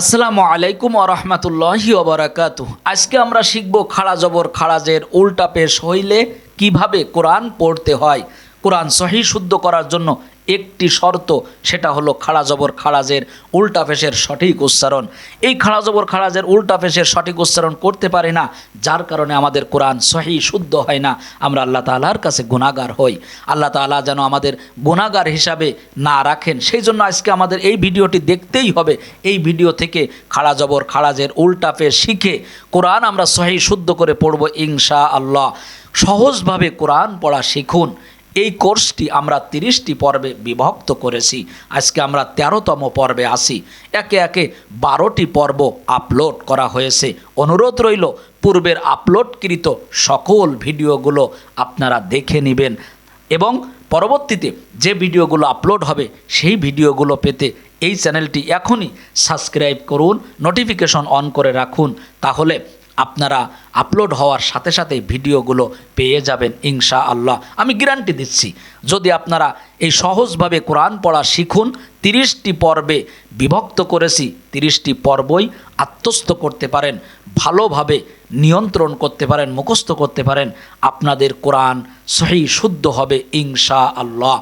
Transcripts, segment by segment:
আসসালামু আলাইকুম আরহামতুল্লাহি ওবরাকাতু আজকে আমরা শিখব খাড়া জবর খাড়াজের উল্টা পেশ হইলে কীভাবে কোরআন পড়তে হয়। কোরআন সহি শুদ্ধ করার জন্য একটি শর্ত, সেটা হলো খাড়া জবর খাড়াজের উল্টা পেশের সঠিক উচ্চারণ। এই খাড়া জবর খাড়াজের উল্টা পেশের সঠিক উচ্চারণ করতে পারি না, যার কারণে আমাদের কোরআন সহি শুদ্ধ হয় না, আমরা আল্লাহ তাআলার কাছে গুণাগার হই। আল্লাহ তাআলা যেন আমাদের গুণাগার হিসাবে না রাখেন। সেই জন্য আজকে আমাদের এই ভিডিওটি দেখতেই হবে। এই ভিডিও থেকে খাড়া জবর খাড়াজের উল্টা পেশ শিখে কোরআন আমরা সহি শুদ্ধ করে পড়ব ইনশা আল্লাহ সহজভাবে কোরআন পড়া শিখুন। এই কোর্সটি আমরা তিরিশটি পর্বে বিভক্ত করেছি। আজকে আমরা তেরোতম পর্বে আসি একে একে বারোটি পর্ব আপলোড করা হয়েছে। অনুরোধ রইল, পূর্বের আপলোডকৃত সকল ভিডিওগুলো আপনারা দেখে নেবেন এবং পরবর্তীতে যে ভিডিওগুলো আপলোড হবে, সেই ভিডিওগুলো পেতে এই চ্যানেলটি এখনই সাবস্ক্রাইব করুন, নোটিফিকেশন অন করে রাখুন। তাহলে আপনারা আপলোড হওয়ার সাথে সাথে ভিডিওগুলো পেয়ে যাবেন ইনশা আল্লাহ আমি গ্যারান্টি দিচ্ছি, যদি আপনারা এই সহজভাবে কোরআন পড়া শিখুন, তিরিশটি পর্বে বিভক্ত করেছি, তিরিশটি পর্বই আত্মস্থ করতে পারেন, ভালোভাবে নিয়ন্ত্রণ করতে পারেন, মুখস্থ করতে পারেন, আপনাদের কোরআন সহি, শুদ্ধ হবে ইনশা আল্লাহ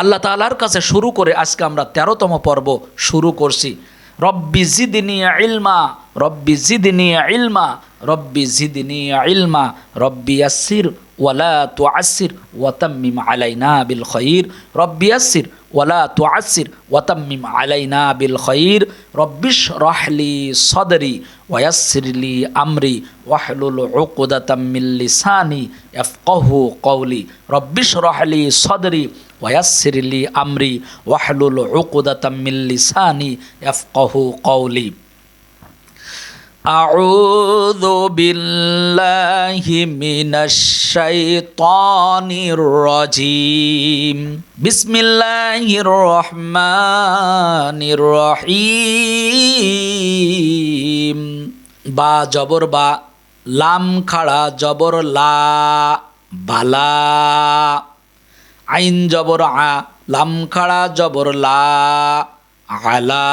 আল্লাহ তালার কাছে শুরু করে আজকে আমরা তেরোতম পর্ব শুরু করছি। রব্বি জিদিনিয়া ইলমা রব্বি জিদিনিয়া ইলমা রব্বি জিদিনিয়া ইলমা রব্বি আসির ولا تعسر وتمم علينا بالخير. رب يسر ولا تعسر وتمم علينا بالخير. رب اشرح لي صدري ويسر لي أمري. واحلل عقدة من لساني يفقه قولي. رب اشرح لي صدري ويسر لي أمري. واحلل عقدة من لساني يفقه قولي. أعوذ بالله من الشيطان الرجيم بسم الله الرحمن الرحيم বা জবর বা লাম খাড়া জবর লা বালা আইন জবর আ লাম খাড়া জবর লা আলা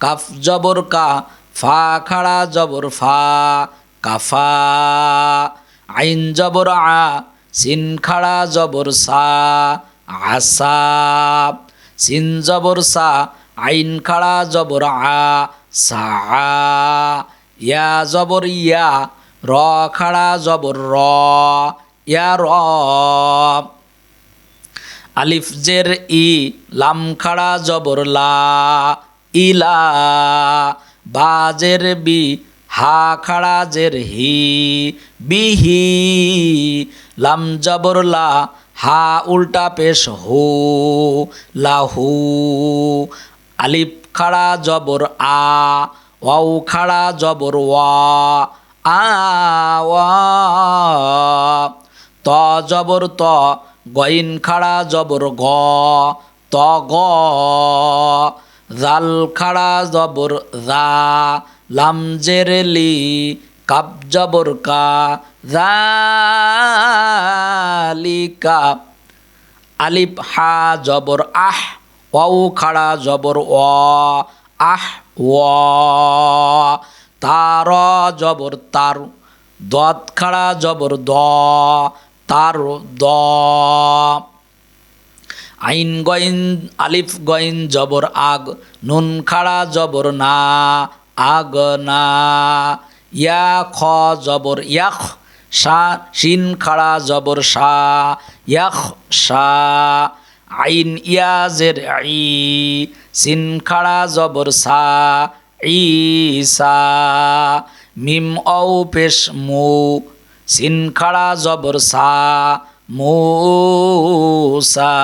কাফ জবর কা ফা খাড়া জবর ফা, কাফা। আইন জবর আ, সিন খাড়া জবর সা, আসা। সিন জবর সা, আইন খাড়া জবর আ, সা। ইয়া জবর ইয়া, র খাড়া জবর র, ইয়া র। আলিফ জের ই, লাম খাড়া জবর লা, ইলা। বাজের বি, হা খাড়া জের হি বিহি লাম জবর লা, হা উল্টা পেশ হু লাহু আলিফ খাড়া জবর আ, ওয়াও খাড়া জবর ওয়া, আ ত জবর ত, গইন খাড়া জবর গ, ত গ। জাল খাড়া জবর জা, লাম জেরেলি, কাপ জবর কা, জালিকা। আলিফ, হা জবর, আহ, ওয়াও খাড়া জবর অ আহ, ও, তার জবর, তার। দত খাড়া জবর, দ, তার, দ। আইন গইন, আলিফ গইন, জবর আগ, নুন খাড়া, জবর না, আগ না। ইয়া খ, জবর ইয়াখ, সা, শিন খাড়া, জবর সা, ইয়াখ, সা। আইন ইয়াজের ই, সিন খাড়া, জবর সা ঈসা মিম ঔ পেশ মু, সিন খাড়া, জবর সা। মুসা।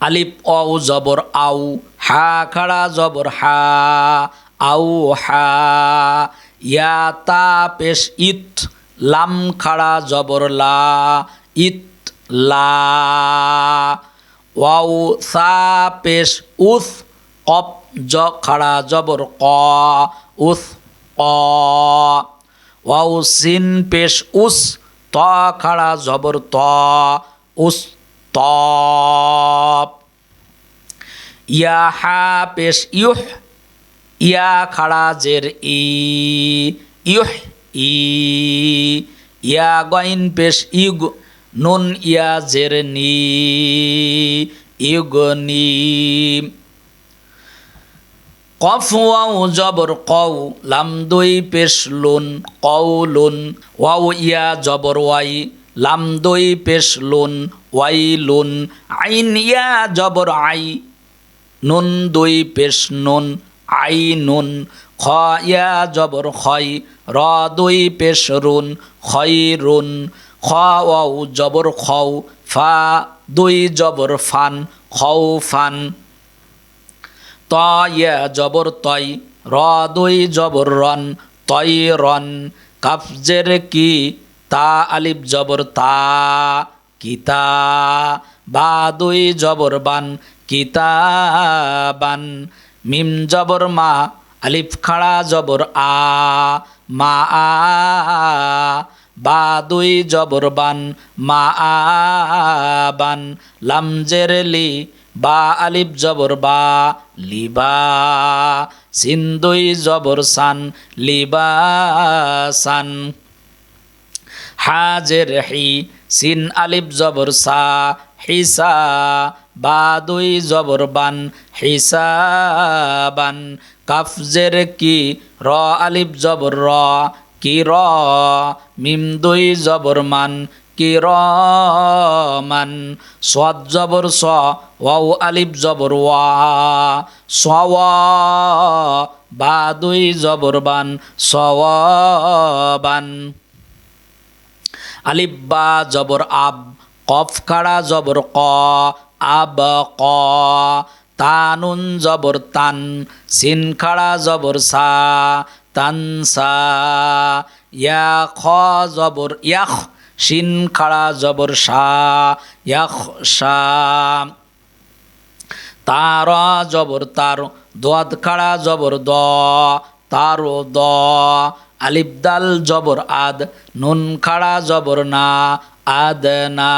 আলিফ, অউ, জবর, আউ, হা, খাড়া, জবর, হা, আউ, হা। ইয়া, তা, পেশ, ইত, লাম, খাড়া, জবর, লা, ইত, লা। ওয়াউ, সা, পেশ, উস কপ জ, খাড়া, জবর, ক, উস ক ওয়াউ, সিন, পেশ, উস ত খাড়া জবর ত, উস ত। ইয়া হা পেশ ইউহ, ইয়া খাড়া জের ই, ইউহ ই। ইয়া গইন পেশ ইউগ নুন ইয়া জের নি ইউগনি কফ ওয়াও জবর কও, লাম দুই পেশ লুন, কও লুন, ওয়াও ইয়া জবর ওয়াই, লাম দুই পেশ লুন, ওয়াই লুন, আইন ইয়া জবর আই, নুন দুই পেশ নুন, আই নুন, খ ইয়া জবর খয়, র দুই পেশ রুন, খয় রুন, খ ওয়াও জবর খও, ফা দুই জবর ফান, খও ফান। ত ইয়া জবর তয় র দুই জবর রন তয় রন। কাফজের কি? তা আলিফ জবর তা কিতা বা দুই জবর বান কিতাবান মিম জবর মা, আলিফ খাড়া জবর আ, মা আ। বা দুই জবর বান, মা আ বান। লামজের লি বা আলিফ জবর বা, লিবা সিন দুই জবর সান, লিবা সান। হাজের হি সিন আলিফ জবর সা, হিসা বা দুই জবর বান হিসাবান কাফজের কি র আলিফ জবর র, কি র? মিম দুই জবর মান কি র মান সদ জবর স, ওয়াও আলিফ জবর ওয়া। সওয়া বা দুই জবর বান, সওয়াবান। আলিফ বা জবর আব, কফ খাড়া জবর ক, আব ক। তানুন জবর তান, সিন খাড়া জবর সা, তান সা। ইয়া খ জবর, ইয়াখ শিন খাড়া জবর তার জবর তার, দোয়াদ খাড়া জবর দ, তার দ। আলিফ দাল জবর আদ, নুন খাড়া জবর না, আদ না।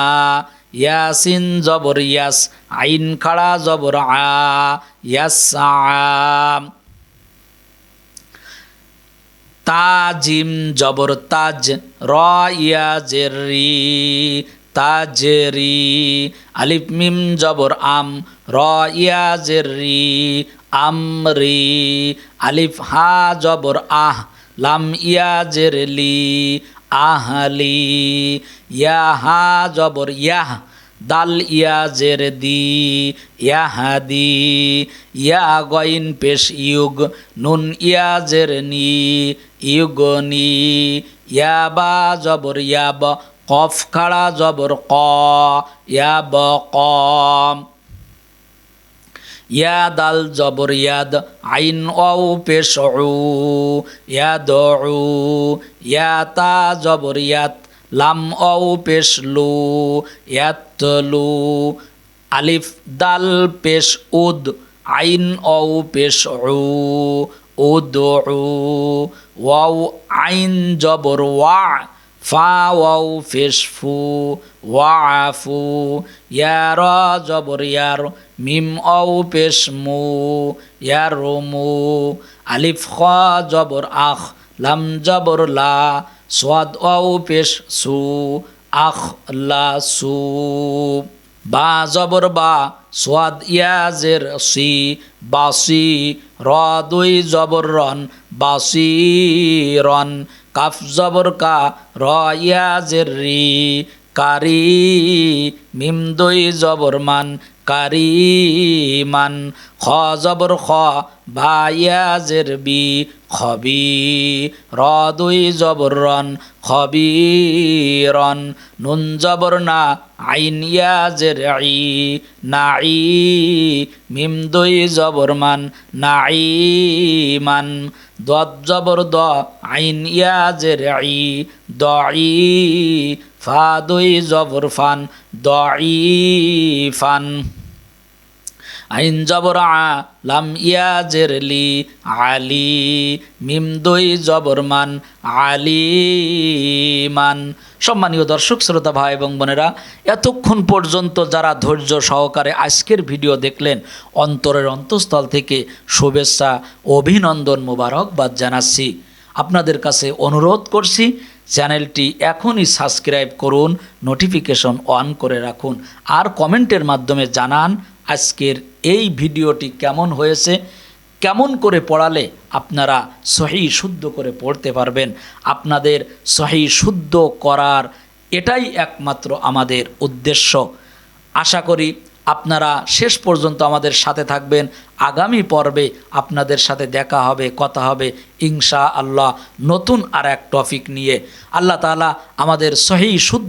ইয়াসিন জবর ইয়াস, আইন খাড়া জবর আ, ইয়াস আ। তাজিম জবর তাজ র ইয়া জেরি, তাজরি। আলিফ মিম জবর আম র ইয়া জেরি, আমরি। আলিফ হা জবর আহ লাম ইয়া জেরলি, আহলি। ইয়া হা জবর ইয়াহ দাল ইয়া জের দি ইয়াহাদি ইয়া গইন পেশ ইউগ নুন ইয়া জের নি ইউগনি ইয়া বা জবর ইয়াব, কফ খাড়া জবর ক, ইয়াব কম। ইয়া দাল জবর ইয়াদ, আইন অউ পেশ ইয়াদ ইয়া তা জবর ইয়াত লাম অউ পেশ লু ইয়াতলু আলিফ দাল পেশ উদ, আইন অউ পেশ উদ ওয়াও আইন জবর ওয়া, ফা ওয়াও ফেশ ফু ওয়াফু ইয়ার জবর ইয়ার, মিম অউ পেশ মু, ইয়ার মু, আলিফ খ জবর আখ, লাম জবর লা সোয়াদ অউ পেশ সু, আখ লা সু। বা জবর বা, সোয়াদ ইয়াজের সি, বাসি। র দুই জবর রন, বাসি রন। কাফ জবর কা, র ইয়াজের রি। কারি, মিম দুই জবর মান কারি মান খ জবর খ ভা ইয়াজের বি খবি র দুই জবর রন খবি রন। নুন জবর না আইন ইয়াজের ই নাই মিম দুই জবর মান নাই মান। দদ জবর দ আইন ইয়াজের ই দই ফা দুই জবর ফান ফান। আইন জবর আ, লাম ইয়াজের লি, আলি। মিম দই জবর মান আলিমান সম্মানীয় দর্শক, শ্রোতা ভাই এবং বোনেরা, এতক্ষণ পর্যন্ত যারা ধৈর্য সহকারে আজকের ভিডিও দেখলেন, অন্তরের অন্তঃস্থল থেকে শুভেচ্ছা, অভিনন্দন মোবারকবাদ জানাচ্ছি। আপনাদের কাছে অনুরোধ করছি চ্যানেলটি এখনই সাবস্ক্রাইব করুন নোটিফিকেশন অন করে রাখুন, আর কমেন্টের মাধ্যমে জানান আজকের এই ভিডিওটি কেমন হয়েছে, কেমন করে পড়ালে আপনারা সহি শুদ্ধ করে পড়তে পারবেন। আপনাদের সহি শুদ্ধ করার এটাই একমাত্র আমাদের উদ্দেশ্য। আশা করি আপনারা শেষ পর্যন্ত আমাদের সাথে থাকবেন। আগামী পর্বে আপনাদের সাথে দেখা হবে, কথা হবে ইংসা আল্লাহ নতুন আর এক টপিক নিয়ে। আল্লাহ তালা আমাদের সহি, শুদ্ধ